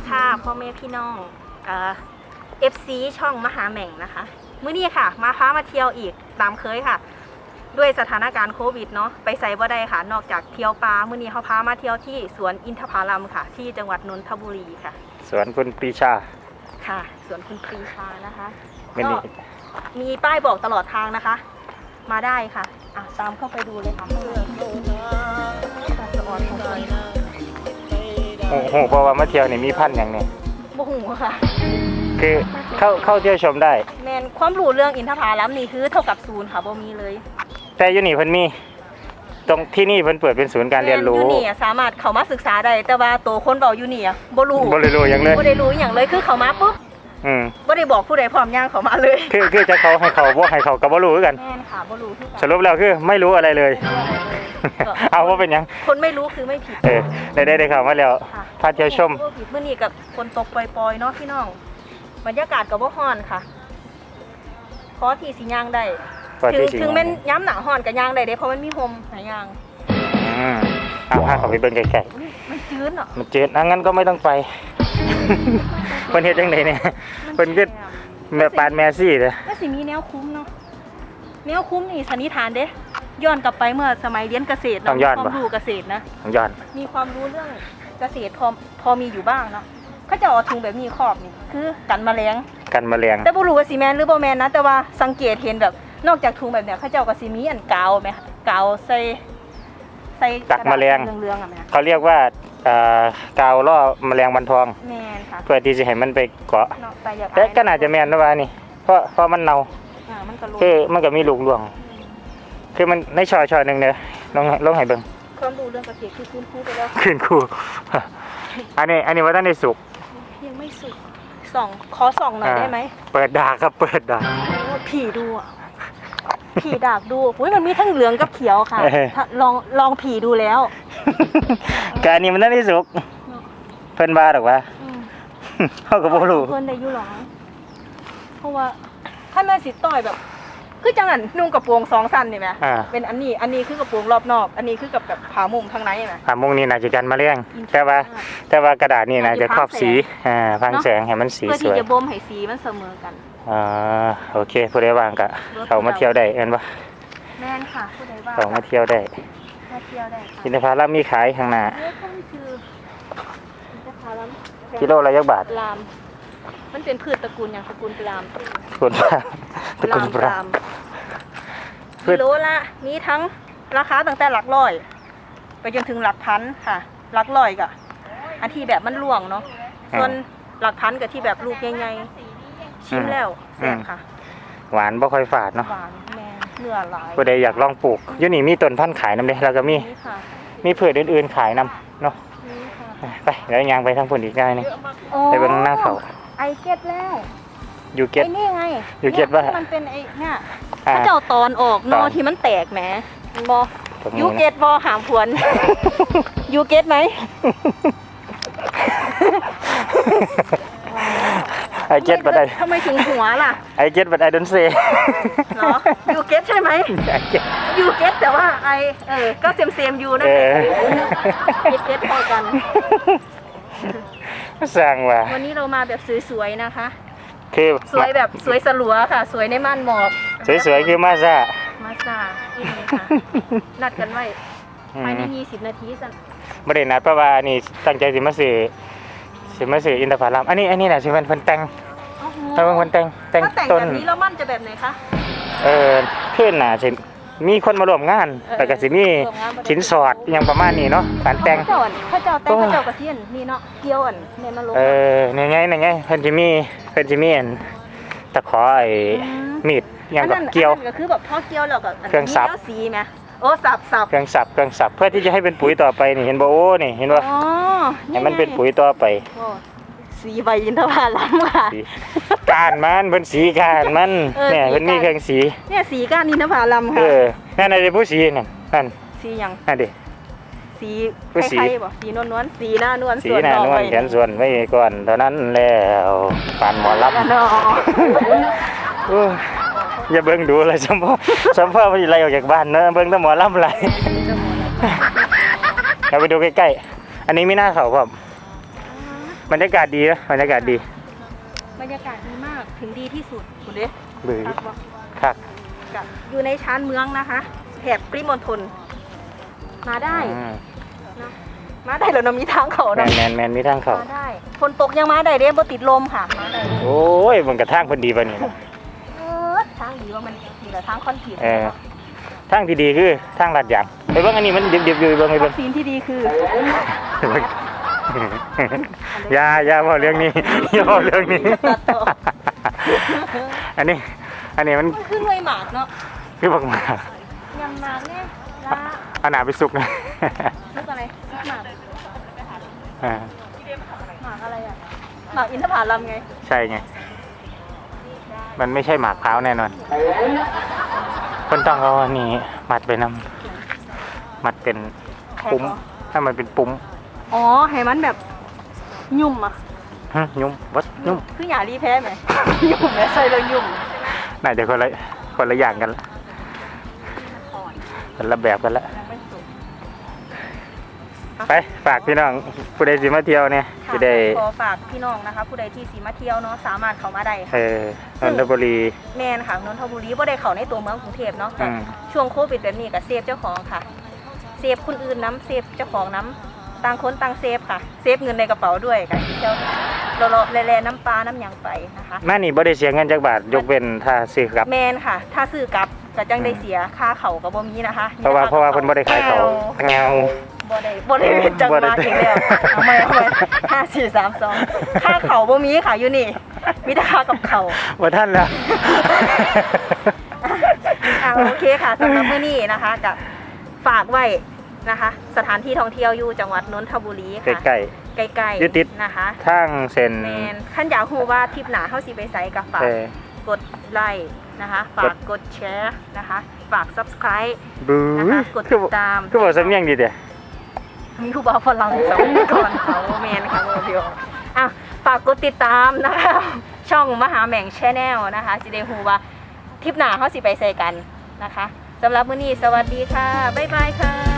ดีค่ะพ่อแม่พี่น้องเอ่อฟซีช่องมหาแหม่งนะคะ มื้อนี้ค่ะ มาพามาเที่ยวอีกตามเคยค่ะ ด้วยสถานการณ์โควิดเนาะไปใส่บ่ได้ค่ะ นอกจากเที่ยวปลามื้อนี้เขาพามาเที่ยวที่สวนอินทผลัมค่ะ ที่จังหวัดนนทบุรีค่ะ สวนคุณปรีชาค่ะสวนคุณปรีชานะคะไม่นี่ก็มีป้ายบอกตลอดทางนะคะ มาได้ค่ะอะตามเข้าไปดูเลยค่ะสะออนของ คนโอ้โหเพราะว่ามาเที่ยวนี่มีพันธุ์อย่างนี้บ่หูค่ะ คือเข้าเข้าเที่ยวชมได้ แมนความรู้เรื่องอินทผลัมนี่คือเท่ากับศูนย์ค่ะบ่มีเลย แต่อยู่นี่เพิ่นมี ตรงที่นี่เพิ่นเปิดเป็นศูนย์การเรียนรู้แม่อยู่นี่อะสามารถเข้ามาศึกษาได้แต่ว่าตัวคนเบาอยู่นี่อะบ่รู้บ่ได้รู้หยังเลยบ่ได้รู้อหย่างเลยคือเข้ามาปุ๊บ อืมบ่ได้บอกผู้ใดพร้อมย่างเข้ามาเลยคือคือจะเขาให้เขาบ่ให้เขาก็บ่รู้คือกัน แม่นค่ะบ่รู้คือสกันรุปแล้วคือไม่รู้อะไรเลยก็เอาว่าเป็นหยัง คนไม่รู้คือไม่ผิดเออได้ได้ได้ข่าวมาแล้วค่ะพาเที่ยวชม บ่ผิดมื้อนี้กับฝนตกปล่อยๆเนาะพี่น้อง บรรยากาศก็บ่ร้อนค่ะพอที่สิย่างได้พอถึงที่สิถึงแม่นย้ำหนาร้อนก็ย่างได้เด้เพราะมันมีห่มหลายอย่างอืมเอาพาเขาไปเบิ่งไกลอุ๊ยมันจืดเนาะๆมันเจ็ดอะงั้นก็ไม่ต้องไป เพิ่นเฮ็ดจังไดเนี่ยเพิ่นก็แม่ปานแม่ซี่เด้อก็สิมีแนวคุ้มเนาะแนวคุ้มนี่สันนิษฐานเด้ย้อนกลับไปเมื่อสมัยเรียนเกษตรต้อเนาะงย้อนความปะรู้เกษตรนะของย้อนมีความรู้เรื่องเกษตรพอพอมีอยู่บ้างเนาะเขาจะเอาถุงแบบนี้ครอบนี่คือกันแมลงกันแมลงแต่บ่รู้ว่าสิแมนหรือบ่แมนนะแต่ว่าสังเกตเห็นแบบนอกจากถุงแบบเนี้ยเขาเจ้าก็สิมีอันกาวไหมคะกาวใส่ใส่กักแมลงเรื่องๆอะแม่เขาเรียกว่าเอ่อกาวล่อแมลงวันทอง แม่นค่ะเพื่อที่จะให้มันไปเกาะเนาะแต่อยากแต่ก็น่าจะแม่นนะว่านี่ เพราะเพราะมันเน่าอ่ามันก็รู้คือมันก็มีลูกหลวง คือมันในชอชอหนึ่งเนี่ยลองลองให้เบิ่งความรู้เรื่องเกษตรคือคุณครูไปแล้วขึ้นครูอันนี้อันนี้ว่าท่านในสุก ยังไม่สุกส่องขอส่องหน่อยอ่า ได้ไหมเปิดดากครับเปิดดาก โอ้ผีดูอะผีดากดูอุ้ยมันมีทั้งเหลืองกับเขียวค่ะเออถ้าลองลองผีดูแล้ว การนี้มันท่านในสุกเพิ่นบ้าหรอกว่าอืมเขาก็บ่รู้เพื่อนได้อยู่หรอเพราะว่าถ้าแม่สิต่อยแบบ คือจังหันนุ่งกระโปรงสองสั้นนี่ไหมอ่าเป็นอันนี้อันนี้คือกระโปรงรอบนอก อันนี้คือกับแบบผามุมข้างในไหมอ่ามุงนี้น่าจะกันแมลงแต่ว่า แต่ว่ากระดาษนี่น่าจะครอบสีอ่าพังแสงให้มันสีเพื่อสที่วยจะบ่มให้สีมันเสมอกันอ่าโอเคผู้ใดว่างก็เขามาเที่ยวได้เห็นปะแม่นค่ะผู้ใดว่าเขามาเที่ยวได้มา เที่ยวได้ค่ะอินทผลัมมีขายข้างหน้าเรื่องต้นคืออินทผลัมกิโลละยักบาทลาม มันเป็นพืชตระกูลอย่างตระกูลปลามตระกูลปลาตระกูลปลาลามพืช กิโลละมีทั้งราคาตั้งแต่หลักร้อย ไปจนถึงหลักพันค่ะ หลักร้อยกะอันที่แบบมันล่วงเนาะส่วนหลักพันกับที่แบบลูกใหญ่ๆชิมแล้วแซ่บค่ะ หวานบ่ค่อยฝาดเนาะหวาน แม่เนื้อหลายผู้ใดอยากลองปลูกอยู่นี่มีต้นพันธุ์ขายนำเด้แล้วก็มีนี่ค่ะมีพืชอื่นๆขายนำเนาะนี่ค่ะไปเดี๋ยวยางไปทางพุ่นอีกได้นึงโอ้ไปเบิ่งหน้าเขาไอเก็ตแล้วอยู่เก็ต ไอ้นี่ไงอยู่เก็ตปะ นี่ยมันเป็นไอ้เนี่ยอ่าถ้าเจ้าตอนออกนตออน ที่มันแตกแหมมันบอตรงยูนี้เกนะ ตบอหามผวน ยูเกตไหม ไอเก็ตบัดไอทำไมถึงหัวล่ะ ไอเก็ตบัดไอดอนเซเหรอยูเกตใช่ไหมไอเก็ตยูเกตแต่ว่าไอเออก็เซมเซมยูนั่นเอแหละอเกตเกตพอกันสร้างว่าวันนี้เรามาแบบสวยๆนะคะคือสวยแบบสวยสลัวค่ะ สวยในม่านหมอกสวยๆคือมาซ่ามาซาอีนี่ค่ะนัดกันไว้อืภายในม20 นาทีสั่นบ่ได้นัดเพราะว่านี่ตั้งใจสิมาซื้อ สิมาซื้ออินทผลัมอันนี้อันนี้น่ะสิเป็นเพิ่นแต่งโอ้โหเพิ่นเพิ่นแต่งแต่งถ้าแต่งต้น แบบนี้แล้วมั่นจะแบบไหนคะ เออขึ้นน่ะสิมีคนมาร่วมงานเออแล้วก็สิมีร่วมงานบ่ได้สินสอดอหยังประมาณนี้เนาะการแต่งเขาเจ้าอันเขาเจ้าแต่งโอ้เขาเจ้ากระเทียนนี่เนาะเกี่ยวอันเนี่ยมันลง เออนี่ไงนี่ไงเพิ่นสิมีเพิ่นสิมีอันตะขอไอ้มีดอหยังกับเกี่ยว อันนั้นก็คือแบบพอเกี่ยวแล้วก็นเครื่องสับมีแล้วสีไหม โอ้สับสับเครื่องสับเครื่องสับเพื่อที่จะให้เป็นปุ๋ยต่อไปนี่เห็นบ่โอ้นี่เห็นบ่อ๋อให้มันเป็นปุ๋ยต่อไปโอ้สีใบยินทผลัมค่ะสีการมันเพิ่นสีการมันเออเนี่ยสีเพิ่นมีการเครื่องสีเนี่ยสีก้านยินทผลัมเอค่ะอนั่นน่ะเด้ผู้สีนั่นนั่นสีหยังนั่นดิสีผู้สีไข่ๆบ่สีนวลนวลๆสีหน้านวลสีส่วนหน้าดอกนวไว้ลแขนส่วนไว้ก่อนเท่านั้นแล้วปานหมอลำกันเนาะโอ้ยอย่าเบิ่งดูเลยสมพ่อสมพ่อไปไล่ออกจากบ้านเนอะเบิ่งแต่หมอลำไรเราไปดูใกล้ๆ อันนี้ไม่น่าเขาครับบรรยากาศดีนะบรรยากาศดีบรรยากาศดีมากถึงดีที่สุดคุณเด้บือครับบอกคักกับอยู่ในชานเมืองนะคะแถบปริมณฑลมาได้อืมนะมาได้แล้วเนาะมีทางเขาแมเนาะนแมนแมนมีทางเขามาได้ฝนตกยังมาได้เด้บ่ติดลมค่ะมาได้โอ้ยมันกระทางเพอดีป่ะนี่นะเออทางดี ว่ามันมีแต่ทางคอนกรีตเออทางที่ดีคือทางลาดยางไปเบิ่งอันนี้มันดิบๆอยู่เบิ่งไปวัเบิ่งคซีนที่ดีคืออย่าอย่าบอกเรื่องนี้อย่าบอกเรื่องนี้ตัดต่ออันนี้ อันนี้มันมันคือหน่วยหมากเนาะคือบักหมายำหมากเนี่ยละเอาหนาไปสุกนะนึกอะไรนึกหมากอ่าหมากอะไรอะหมากอินทผลัมไง ใช่ไง มันไม่ใช่หมากพร้าวแน่นอนคนต้องเอาอันนี้มัดไปนำมัดเป็นปุ้ม ถ้ามันเป็นปุ้มอ๋อให้มันแบบยุ่มอะหึยุ่มวัดยุ่มคือหยารีแพ้ไหมยุ่มไหมใส่เลยยุ่มน่าจะคนละคนละอย่างกันละคนละแบบกันละยัง ไม่สุกไปฝากพี่น้องผู้ใดสิมาเที่ยวเนี่ยค่ะจะได้ขอฝากพี่น้องนะคะ ผู้ใดที่สีมาเที่ยวเนาะสามารถเข้ามาได้เอค่ะอนนทบุรีแมนค่ะนนทบุรีบ่ได้เข้าในตัวเมืองกรุงเทพเนาะอืมช่วงโควิดแบบนี้ก็เซฟเจ้าของค่ะเซฟคนอื่นน้ำเซฟเจ้าของน้ำต่างคนต่างเซฟค่ะ เซฟเงินในกระเป๋าด้วยค่ะที่เที่ยวเราเราแล่ๆน้ำปลาน้ำหยังไปนะคะมานี่บ่ได้เสียเงินจักบาทยกเว้นถ้าซื้อกลับแมนค่ะ ถ้าซื้อกลับก็จังได้เสียค่าเขากับบ่มีนะคะ เพราะว่าเพราะว่าเพิ่นบ่ได้ขายเขาเงา บ่ได้บ่ได้เป็นจังหบ่วะได้อีกแล้วเอาใหม่เอาใหม่ห้าสี่สามสองค่าเขาบ่มีค่ะอยู่นี่มีแต่ค่ากับเขาว่าท่านแล้วอะโอเคค่ะสำหรับมื้อนี้นะคะกับฝากไว้นะคะ สถานที่ท่องเที่ยวอยู่จังหวัดนนทบุรีใกค่ะล้ใกล้อยู่ติดๆนะคะๆทางเส้นแมนขั้นอยากรู้ว่าทริปหนาเฮาสิไปไสกับฝาก เออกดไลค์นะคะ ฝากกดแชร์นะคะ ฝาก subscribe บูนะคะ กดคืติอดบ่ตาม คือบ่สำเนียงดีเด้ มีครูบาฝรั่งสองก่อนเขาแมนค่ะโมเดียวอะฝากกดติดตามนะคะ ช่องมหาแหม่งชแนลนะคะจิเดฮูว่าทริปหนาเขาสิไปใส่กันนะคะสำหรับมื้อนี้สวัสดีค่ะ บ๊ายบายค่ะ